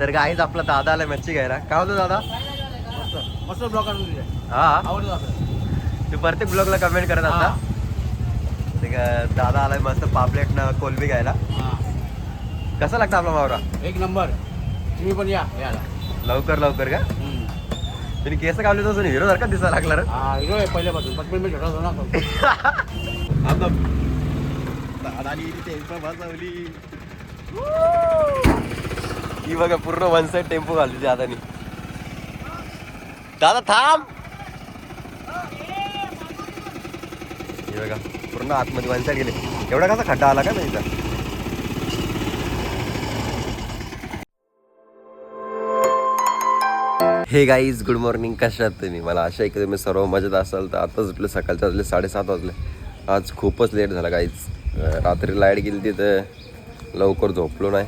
तर गाईज आपला दादा आलाय मच्छी घ्यायला. काय होतं दादा? मस्त दिले. हा? आवडतं तू प्रत्येक ब्लॉगला कमेंट करत असता ते का- दादा आलाय मस्त पापलेट न कोलबी घ्यायला. हा. कसा लागतं आपला मावरा एक नंबर. तुम्ही पण या याला लवकर लवकर का? तुम्ही केस काढले तसं हिरो सारखा दिसायला लागला रे. हा हिरो आहे पहिल्यापासून पटकन मी छोटा ना आता दादानी बसवली. ही बघा पूर्ण वन साईड टेम्पो घालते दादानी. दादा थांब! हे बघा पूर्ण आतमध्ये वन साईड गेले. एवढा कसा खड्डा आला का नाही इथं हे गाईज गुड मॉर्निंग कशा आहात तुम्ही? मला आशा आहे की तुम्ही सर्व मजेत असाल. तर आताच उठले सकाळचे वाजले साडेसात वाजले. आज खूपच लेट झाला गाईज रात्री लाइट गेली तिथं. लवकर झोपलो नाही.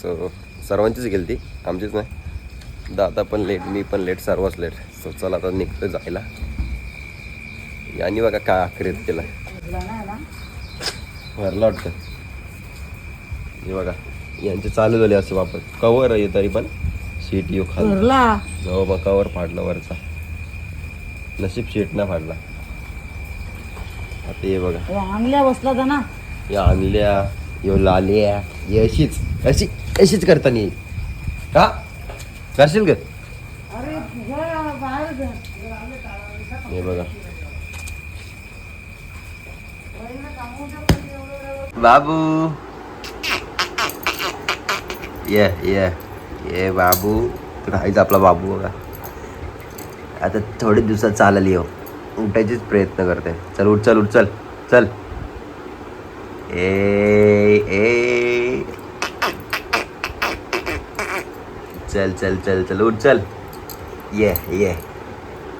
सो सर्वांचीच गेली ती आमचीच नाही. दादा पण लेट मी पण लेट सर्वच लेट सो चला आता निघतो जायला. यांनी बघा काय आखरीत केला भरला वाटतं. हे बघा यांचे चालू झाले असे वापर. कवर आहे तरी पण सीट येऊ खाली. भरला. हो मग कवर फाडला वरचा. नशीब शीट ना फाडला. आता ये बघा. अंगल्या बसला ना. या आणल्या यो लाल्या ही अशीच अशी अशीच करताना येईल. का? करशील ग. अरे बाहेर हे बघा. बाबू. ये ये ये बाबू. तर हायच आपला बाबू बघा. आता थोडे दिवसात चालेल येऊ उठायचेच प्रयत्न करते. चल उठ चल उठ चल. चल. ए. ए. चल चल चल चल उठ चल. ये ये.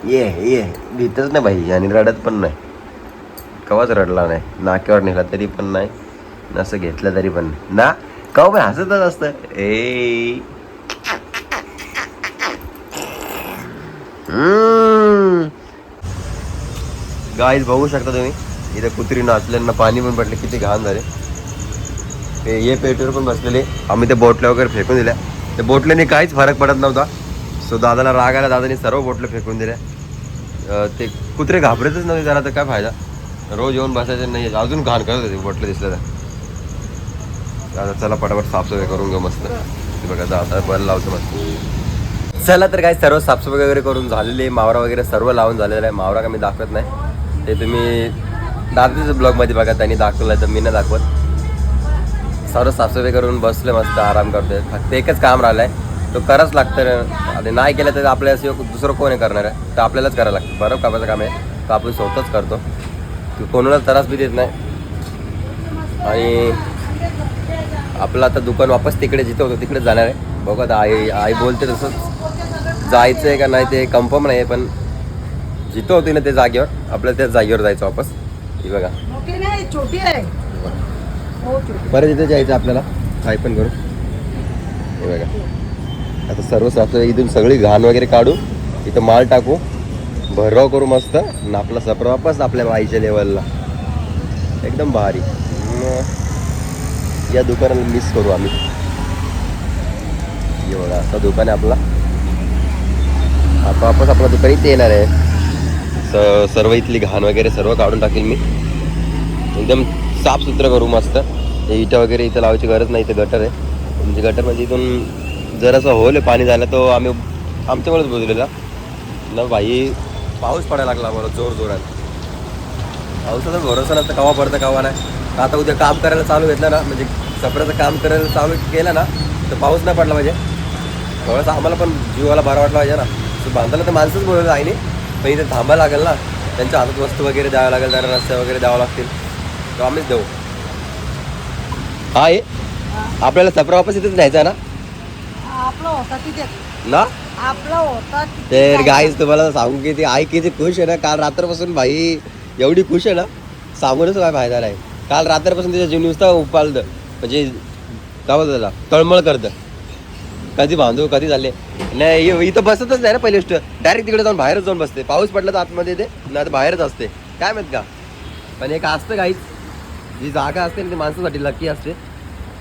ये ये. भीतच नाही भाई आणि रडत पण नाही. कवाच रडला नाही. नाक्यावर नेला तरी पण नाही. असं घेतलं तरी पण ना? कवा पण हसतच असतं. ए. गाईज बघू शकता तुम्ही. इथे कुत्री नाचल्यांना पाणी पण पडले. किती घाण झाले. ते ये पेटीवर पण बसलेले. आम्ही त्या बोटल्या वगैरे फेकून दिल्या. त्या बोटल्याने काहीच फरक पडत नव्हता. सो दादाला राग आला दादाने सर्व बोटल्या फेकून दिल्या. ते कुत्रे घाबरतच नव्हते जरा तर काय फायदा? रोज येऊन बसायचे नाही अजून घाण करत होते बोटलं दिसलं तर. दादा चला पटापट साफसफाई करून घेऊ मस्त. बघा दादा बल लावतो मस्त. चला तर काय सर्व साफसफाई वगैरे करून झालेली मावरा वगैरे सर्व लावून झालेला आहे. मावरा का मी दाखवत नाही. ते तुम्ही दादाच्या ब्लॉगमध्ये बघा त्यांनी दाखवलं तर मी नाही दाखवत. सर्व साफसफाई करून बसले मस्त आराम करतोय. फक्त एकच काम राहिलंय तो करावंच लागतं आणि नाही केलं तर आपल्याशिवाय दुसरं कोणी करणार आहे? तर आपल्यालाच करावं लागतं. बरोबर कामाचं काम आहे. तर आपण स्वतःच करतो. कोणाला त्रास बी देत नाही. आणि आपलं आता दुकान वापस तिकडे जिथं होतं तिकडे जाणार आहे. बघू आता आई आई बोलते तसंच. जायचं आहे का नाही ते कन्फर्म नाही आहे पण जिथं होती ना ते जागेवर आपल्याला त्याच जागेवर जायचं वापस. ही बघा. छोटी आहे. परत इथे जायचं आपल्याला. काय पण करू. हे बघा. आता सर्व साफ इथून सगळी घाण वगैरे काढू. इथं माल टाकू. भरराव करू मस्त. आणि आपला सफर वापस आपल्या बाईच्या लेवलला. एकदम भारी. या दुकानाला मिस करू आम्ही. एवढा असा असं दुकान आहे आपला. आता वापस आपलं दुकान इथे येणार आहे. स सर्व इथली घाण वगैरे सर्व काढून टाकेल मी. एकदम साफसुथरं करू मस्त. हे इटा वगैरे इथं लावायची गरज नाही इथं गटर आहे. म्हणजे गटर म्हणजे इथून जरासा होल आहे पाणी झालं तो आम्ही आमच्यामुळेच बुजलेला. ना भाई पाऊस पडायला लागला बरं जोर जोरात. पावसाचा भरोसा नसतं कवा पडतं कवा नाही. आता उद्या काम करायला चालू घेतलं ना म्हणजे सपऱ्याचं काम करायला चालू केलं ना तर पाऊस नाही पडला पाहिजे. थोडंसं आम्हाला पण जीवाला बरं वाटलं पाहिजे ना. बांधायला तर माणसंच बोलवलं आईने पण इथे थांबायला लागेल ना. त्यांच्या हातात वस्तू वगैरे द्यावं लागेल त्यांना रस्ते वगैरे द्यावं लागतील. आम्हीच देऊ. हा आहे आपल्याला सपरा वापस इथेच न्यायचा ना? आपला होता तिथे. ना? आपला होता तिथे तर. गाईज तुम्हाला सांगू की ती आई किती खुश आहे ना? काल रात्रपासून भाई एवढी खुश आहे ना? सांगूनच काय फायदा नाही. काल रात्रपासून तिच्या जीव नुसता उपालतं म्हणजे काय बोलतं त्याला? तळमळ करतं. कधी बांधू कधी झाले नाही इ- इथं बसतच नाही ना पहिली गोष्ट. डायरेक्ट तिकडे जाऊन बाहेरच जाऊन बसते. पाऊस पडला तर आतमध्ये येते नाही तर बाहेरच असते. काय माहीत का? पण एक असतं काहीच जी जागा असते ना ती माणसासाठी लकी असते.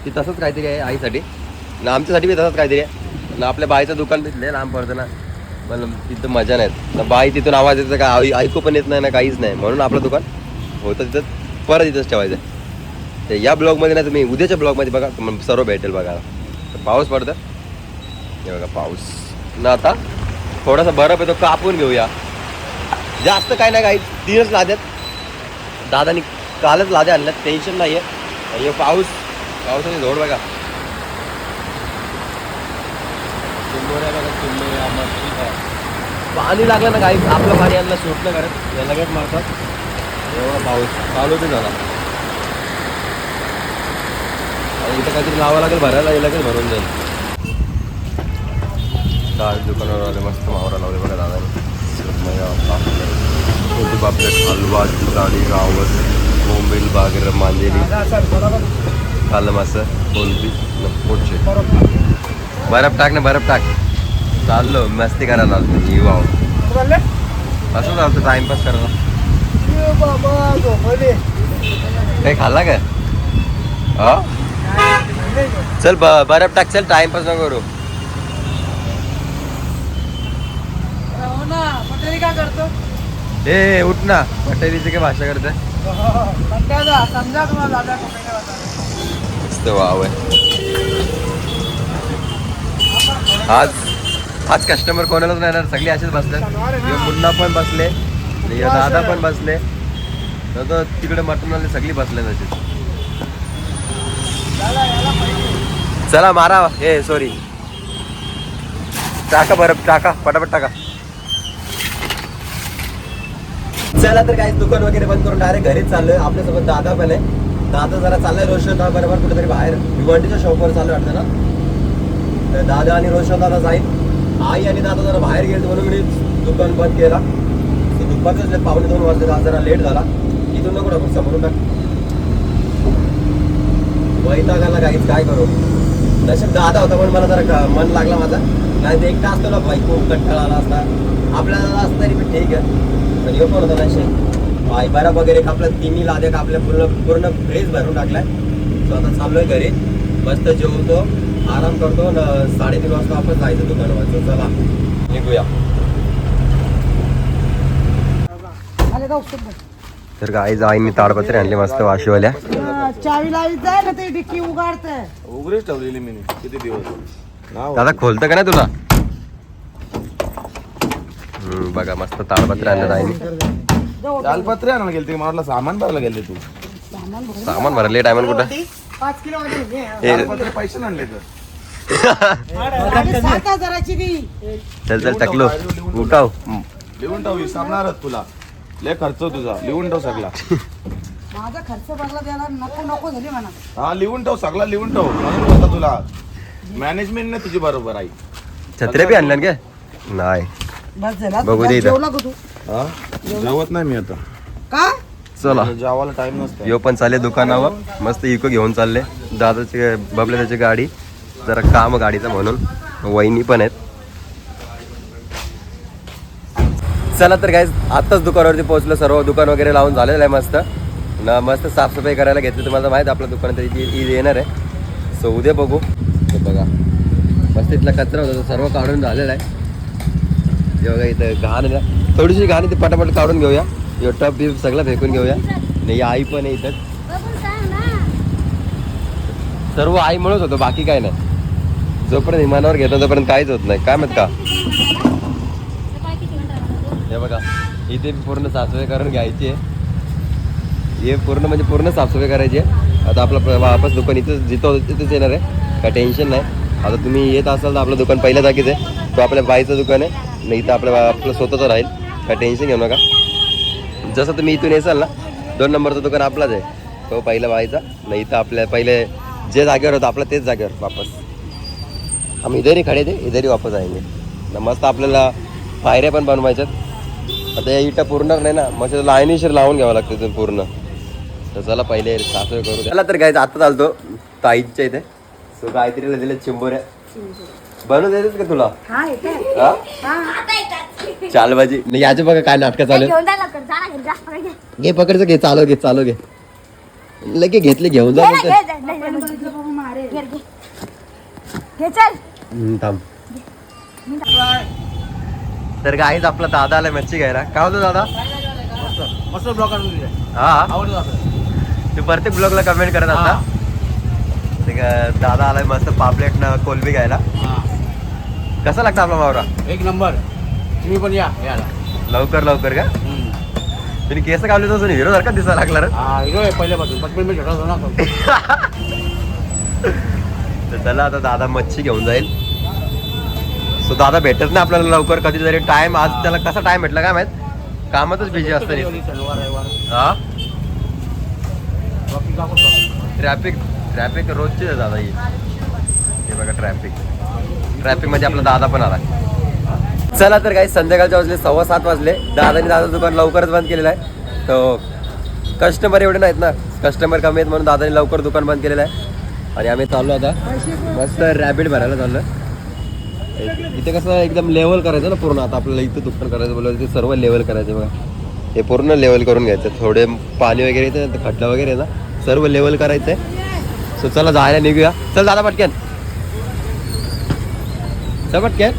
ती तसंच काहीतरी आहे आईसाठी. ना आमच्यासाठी बी तसंच काहीतरी आहे. ना आपल्या बाईचं दुकान तिथले लांब पडतं ना. पण तिथं मजा नाही ना बाई तिथून आवाज येतो का आई ऐकू पण येत नाही ना काहीच नाही. म्हणून आपलं दुकान होतं तिथं. परत इथंच ठेवायचं ते या ब्लॉगमध्ये नाही तुम्ही उद्याच्या ब्लॉगमध्ये बघा सर्व भेटेल बघायला. तर पाऊस पडतं हे बघा पाऊस. ना आता थोडासा बरफ येतो कापून घेऊया. जास्त काय नाही काही तीनच लाद्यात दादानी कालच लाद्या आणल्यात टेन्शन नाही आहे हे पाऊस. पावसाने झोड बघा. चिंबोऱ्या बघा चिंबोऱ्या पाणी लागलं ना काही आपलं पाणी आणलं सुटलं करत या लगेच मारतात. एवढा पाऊस. चालू ते झाला आणि इथं काहीतरी लावा लागेल भरायला येईल लगेच भरून जाईल. डाळ दुकानावर आले मस्त मावरा लावले बघा दादाने. छोटी पापलेट हलवा चित्राणी गावस. बोंबील बागर मांदेली. कालं मासं कोलबी. पोटचे. बर्फ टाक ना बर्फ टाक. चाललो मस्ती करायला चालतो युवा असं चालतं टाइमपास करायला. काही खाल्ला का? हा? चल ब- बर्फ टाक चल टाइमपास करू. हो ना पटेली काय करतो? ए ए, उठ ना. पटेलीची काय भाषा करते मस्त वाव आहे. आज आज कस्टमर कोणालाच नाही येणार. सगळे असेच बसले. मुन्ना पण बसले. दादा पण बसले. तर तिकडे मटनवाले सगळी बसले तसेच. चला मारा. ए सॉरी टाका बरं टाका. पटापट टाका. चला तर काही दुकान वगैरे बंद करून डायरेक्ट घरीच चाललोय. आपल्यासोबत दादा पण आहे. दादा जरा चाललाय रोशन दादा बरोबर कुठेतरी बाहेर. भिवंडीच्या शॉपवर चालू वाटतं ना? तर दादा आणि रोशन दादा जाईल आई आणि दादा जरा बाहेर गेले म्हणून मी दुकान बंद केला. दुपारच पावणे दोन वाजले दादा जरा लेट झाला. इथून नको टाकून समोरून टाक. वैतागाला काहीच काय करू? नशीब दादा होता पण मला जरा मन लागला माझा. नाही तर एकटा असतो ना बाईक खूप कंटाळा आला असता. आपल्याला असता तरी पण ठीक आहे. यो पण होता नशीब बाई बरा वगैरे कापला तिन्ही लाद्या कापल्या पूर्ण पूर्ण फ्रीज भरून टाकलाय. सो आता चाललोय घरी. मस्त जेवतो आराम करतो न साडेतीन वाजता आपण जायचं दुकानावर. So चला निघूया. तर गाईज आईने ताडपत्री आणली मस्त वाशीवाल्या. चावी आहे ना ते डिक्की उघडतंय. उघडीच ठेवलेली मी. किती दिवस? दादा खोलतं का नाही तुला? बघा मस्त ताडपत्री आणलं आईने तालपत्रे आणायला गेलते मला वाटलं सामान भरायला गेले तू. सामान भरले टायमन कुठं? पाच किलो तालपत्रे पैसे आणले तर. चल चल टकलो. उठाव. लिहून ठेव विसरणारच तुला. लय खर्च तुझा. लिहून ठेव सगळा. माझा खर्च द्यायला नको नको झाली म्हणा. हा लिहून ठेव सगळा लिहून ठेव. म्हणून बोलतो तुला. मॅनेजमेंट नाही तुझी बरोबर आई छत्र्या बी आणल्या का नाही. बस झाला. बघू दे इथं. जेवला का तू. हा? जेवत नाही मी आता. का? चला. जेवायला टाइम नसतो यो पण चालले दुकानावर. मस्त इको घेऊन चालले. दादाची बबले त्याची गाडी. जरा काम गाडीचं म्हणून. वहिनी पण आहेत. चला तर काय आत्ताच दुकानावरती पोहोचलो. सर्व दुकान वगैरे लावून झालेलं आहे मस्त. ना मस्त साफसफाई करायला घेतली तुम्हाला माहिती आहे आपलं दुकान तर ईद ईद येणार आहे. सो उद्या बघू. हे बघा. मस्त इथला कचरा होता. तो सर्व काढून झालेला आहे. बघा इथं घाण आहे ना. थोडीशी घाण ती पटापट काढून घेऊया. यो टप बिप सगळं फेकून घेऊया. नाही आई पण आहे इथं. सर्व आई म्हणत होतो बाकी काय नाही. जोपर्यंत विमानावर घेतो तोपर्यंत काहीच होत नाही. काय माहीत का हे बघा इथे पूर्ण साफसफाई करून घ्यायची आहे. हे पूर्ण म्हणजे पूर्ण साफसफाई करायची आहे. आता आपलं वापस दुकान इथं जिथं होतं तिथेच येणार आहे. काय टेन्शन नाही. आता तुम्ही येत असाल तर आपलं दुकान पहिल्या जागीच आहे. तो आपल्या बाईचं दुकान आहे. नाही इथं आपलं आपलं स्वतःचं राहील. काय टेन्शन घेऊ नका. जसं तुम्ही इथून येसाल ना दोन नंबरचं दुकान आपलाच आहे. तो पहिला बाईचा नाही इथं आपल्या पहिले जे जागेवर होतं आपलं तेच जागेवर वापस. आम्ही इधरही खडे ते इधरही वापस आहे मस्त आपल्याला पायऱ्या पण बनवायच्यात. आता या इटा पूर्ण नाही ना मग त्याला लाईनीशीर लावून घ्यावं लागतं पूर्ण. तर चला पहिले साफसफाई करू चला तर घ्यायचं आत्ताच चालतो. ताईच्या इथे. सो गायत्रीला दिले चिंबोऱ्या. बनवून देतेस का तुला? हा येते हा? चाल भाजी नाही याचे बघा काय नाटकं चालू घेऊन जायला लागतं. जा ना घरी, जा. पकड घे. घे पकडचं घे चालव घे चालव घे. लगे घेतले घेऊन घे जा ना, म्हणते. घे, जा, नाही, नाही, नाही. घे, घे. घे चल. हम्म, थांब. तर गाईज आपला दादा आलाय मच्छी घ्यायला. काय होतं दादा? मस्त ब्लॉक आणून दिले. हा. आवडलं तू प्रत्येक ब्लॉगला कमेंट करत असता ते का- दादा आलाय मस्त पापलेट न कोलबी घ्यायला. कसा लागतं आपला मावरा एक नंबर. तुम्ही पण या याला लवकर लवकर का? तुम्ही केस कावले तसं हिरो सारखा दिसायला लागला रे हिरो आहे पहिल्यापासून मी छोटा तर चला आता दादा मच्छी घेऊन जाईल. सो दादा भेटत नाही आपल्याला लवकर कधीतरी टाइम आज त्याला कसा टाइम भेटला काय माहीत? कामातच बिझी असतं. ट्रॅफिक ट्रॅफिक रोजची आहे दादा ही. हे बघा ट्रॅफिक ट्रॅफिकमध्ये आपला दादा पण आला. चला तर काही संध्याकाळच्या वाजले सव्वा सात वाजले. दादाने दादा दुकान लवकरच बंद केलेलं आहे. तो कस्टमर एवढे नाहीत ना. कस्टमर कमी आहेत म्हणून दादाने लवकर दुकान बंद केलेलं आहे. आणि आम्ही चाललो आता. मस्त रॅपिड भरायला चाललो. इथे कसं एकदम लेवल करायचं ना पूर्ण. आता आपल्याला इथं दुकान करायचं बोललं ते सर्व लेवल करायचं बघा. हे पूर्ण लेवल करून घ्यायचं. थोडे पाणी वगैरे येते ना, ते खड्डा वगैरे ना. सर्व लेवल करायचं आहे सो चला जायला निघूया. चल दादा पटक्यान चल पटक्यान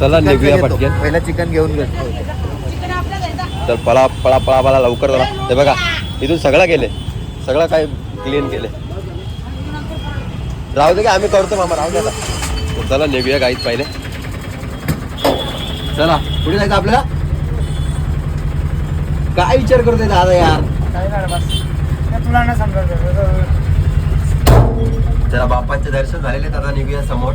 चला निघूया पटक्यान पहिला चिकन घेऊन घेतो तर पळा पळा पळा पळा लवकर चला. ते बघा इथून सगळं केले. सगळं काय क्लीन केले. राहू दे का आम्ही करतो मामा राहू दे आता. चला निघूया गाईत पहिले. चला कुठे जायचं आपल्याला? काय विचार करतोय दादा यार? काय बस. तुला नाही समजायचं चला बाप्पांचे दर्शन झालेले आता निघूया समोर.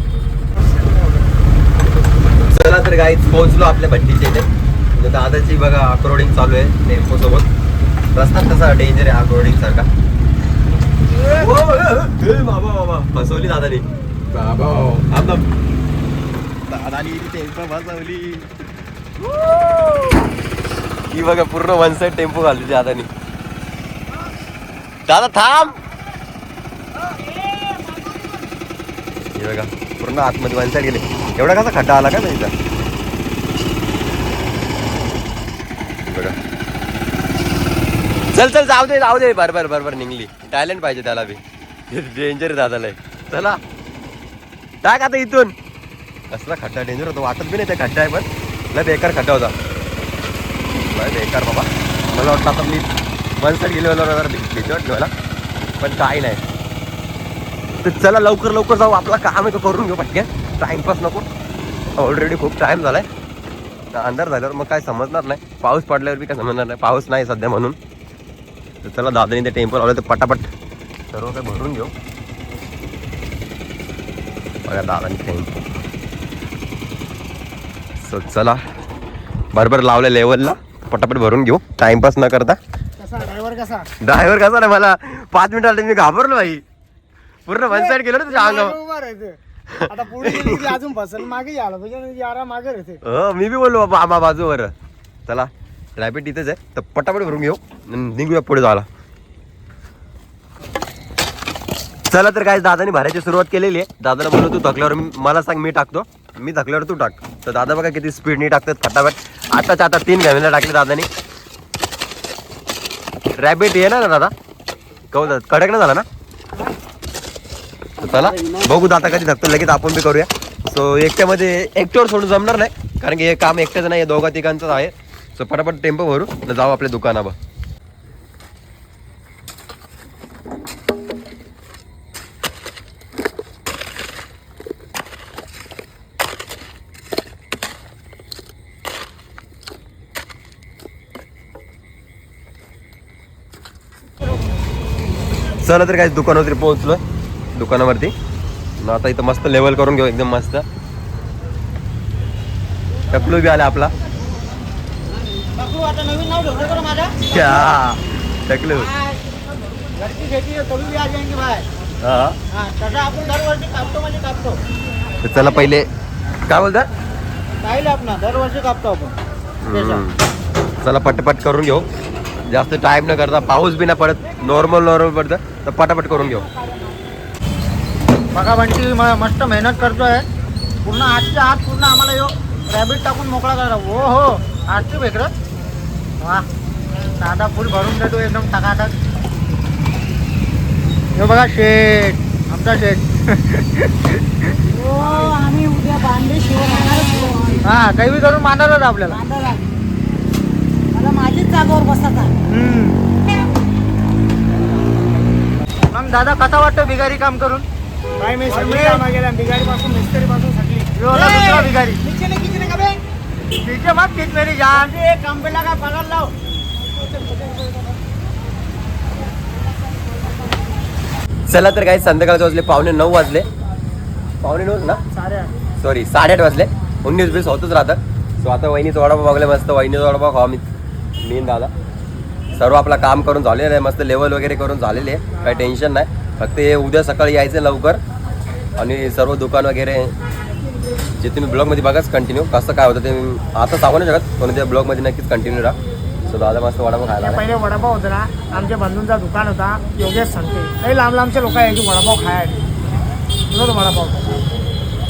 चला तर गाईत पोहोचलो आपल्या भट्टीच्या इथे. म्हणजे दादाची बघा अक्रोडिंग चालू आहे टेम्पो सोबत. रस्ता कसा डेंजर आहे अक्रोडिंग सारखा. ओ, ए, ए, बाबा बाबा. फसवली दादानी. बाबा. आता दादानी टेम्पो फसवली. ही बघा पूर्ण वन साइड टेम्पो घालली दादानी. दादा थांब. हे बघा पूर्ण आतमध्ये वन साईड गेले. एवढा कसा खड्डा आला का नाही बघा. चल चल जाऊ दे जाऊ दे. बरोबर बरोबर निघली. टॅलेंट पाहिजे त्याला बी. डेंजर दादाला. चला. टाक आता इथून. कसला खड्डा डेंजर होता. वाटत बी नाही त्या खड्डा आहे पण. लय बेकार खड्डा होता. बेकार बाबा. मला वाटतं आता मी वन साईड गेले मला जरा भीती वाटली मला. पण काही नाही. तर चला लवकर लवकर जाऊ. आपला काम आहे तो करून घेऊ पटकन. टाइमपास नको. ऑलरेडी खूप टाइम आहे अंधार झाल्यावर मग काय समजणार नाही. पाऊस पडल्यावर बी काय समजणार नाही. पाऊस नाही सध्या म्हणून. तर चला दादानी ते टेम्पल आलं तर पटापट सर्व काय भरून घेऊ. बघा दादा टेम्पल सो चला. बरोबर लावल्या लेवलला पटापट भरून घेऊ. टाइमपास न करता. कसा? ड्रायव्हर कसा नाही मला? पाच मिनिट आले मी घाबरलो भाई पूर्ण वन साईड गेलो ना तुझ्या अंगावर. उभा राहते आता पुढे गेली की अजून फसल मागे यायला पाहिजे यारा मागे राहते हो मी बी बोललो बाबा आम्हा बाजूवर. चला रॅपिड इथेच आहे. तर पटापट भरून घेऊ आणि निघूया पुढे जायला. चला तर काय दादाने भरायची सुरुवात केलेली आहे. दादाला बोललो तू थकल्यावर मी मला सांग मी टाकतो. मी थकल्यावर तू टाक. तर दादा बघा किती स्पीडनी टाकतात फटाफट. आताच्या आता तीन घामेला टाकले दादानी. रॅबिट ये ना दादा? कहू कडक ना झाला ना? चला बघू दादा कधी थकतो लगेच आपण बी करूया. सो एकट्यामध्ये एकट्यावर सोडून जमणार नाही. कारण की हे काम एकट्याचं नाही दोघा तिघांचंच आहे. सो पटापट टेम्पो भरू न जाऊ आपल्या दुकानावर. चला तर काय दुकानावरती पोहोचलोय. दुकानावरती. न आता इथं मस्त लेवल करून घेऊ एकदम मस्त. टकलू बी आला आपला. टकलू म्हणजे तर चला पहिले. काय बोलतात पाहिलं आपण दरवर्षी कापतो आपण. चला पटपट करून घेऊ. जास्त टाइम न करता पाऊस बी ना पडत नॉर्मल नॉर्मल पडतं. तर पटापट करून घेऊ. बघा बंटी म- मस्त मेहनत करतोय. पूर्ण आजच्या आत पूर्ण आम्हाला यो रॅबिट टाकून मोकळा करा हो हो. आजची भेकरत वा. दादा फुल भरून देतो एकदम टकाटक. हे बघा शेट आमचा शेट हो आम्ही उद्या बांधे शिवणार हा काही बी करून मांडारच आपल्याला. माझीच जागेवर हम्म. मग दादा कसा वाटतं बिगारी काम करून? काय मी सगळी सगळी कामं केल्या बिगारी पासून मिस्त्री पासून सगळी. ह्यो होता दुसरा बिगारी किचने किचने का बे? तिचे मग तीच मेरी जान एक कंपनीला काय पगार लाव. चला तर काही संध्याकाळचे वाजले पावणे नऊ वाजले. पावणे नऊ ना? सॉरी साडेआठ वाजले. उन्नीस बीस होतच राहतं. सो आता वहिनीचा वडापाव बघले मस्त वहिनीचा वडापाव खावा मी मी दादा. सर्व आपलं काम करून झालेलं आहे मस्त लेवल वगैरे करून झालेले आहे. काही टेन्शन नाही. फक्त हे उद्या सकाळी यायचं लवकर. आणि सर्व दुकान वगैरे जे तुम्ही ब्लॉगमध्ये बघाच कंटिन्यू कसं काय होतं ते मी आता सांगू नाही शकत पण त्या ब्लॉगमध्ये नक्कीच कंटिन्यू राहा. सो दादा मस्त वडापाव खायला. पहिले वडापाव होता ना आमच्या बंधूंचा दुकान होता योगेश संते लई लांब लांबचे लोक यायचे वडापाव खायला. वडापाव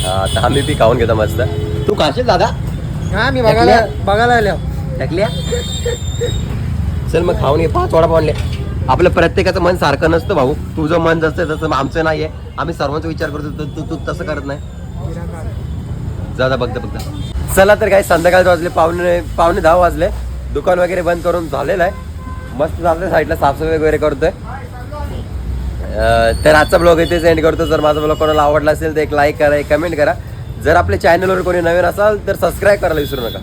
हा, तर आम्ही बी खाऊन घेतो मस्त. तू खाशील दादा? हा मी बघायला बघायला आलो. टाकल्या चल मग खाऊन ये पाच वडा आणले आपलं प्रत्येकाचं मन सारखं नसतं भाऊ. तुझं मन जसं तसं आमचं नाहीये. आम्ही सर्वांचा विचार करतो तू तू तसं करत नाही. जादा बघता बघता चला तर काय संध्याकाळ वाजले पावणे पावणे दहा वाजले. दुकान वगैरे बंद करून झालेलं आहे. मस्त झालं साईडला साफसफाई वगैरे करतोय. तर आजचा ब्लॉग इथे एंड करतो. जर माझा ब्लॉग कोणाला आवडला असेल तर एक लाईक करा एक कमेंट करा. जर आपल्या चॅनलवर कोणी नवीन असाल तर सबस्क्राईब करायला विसरू नका.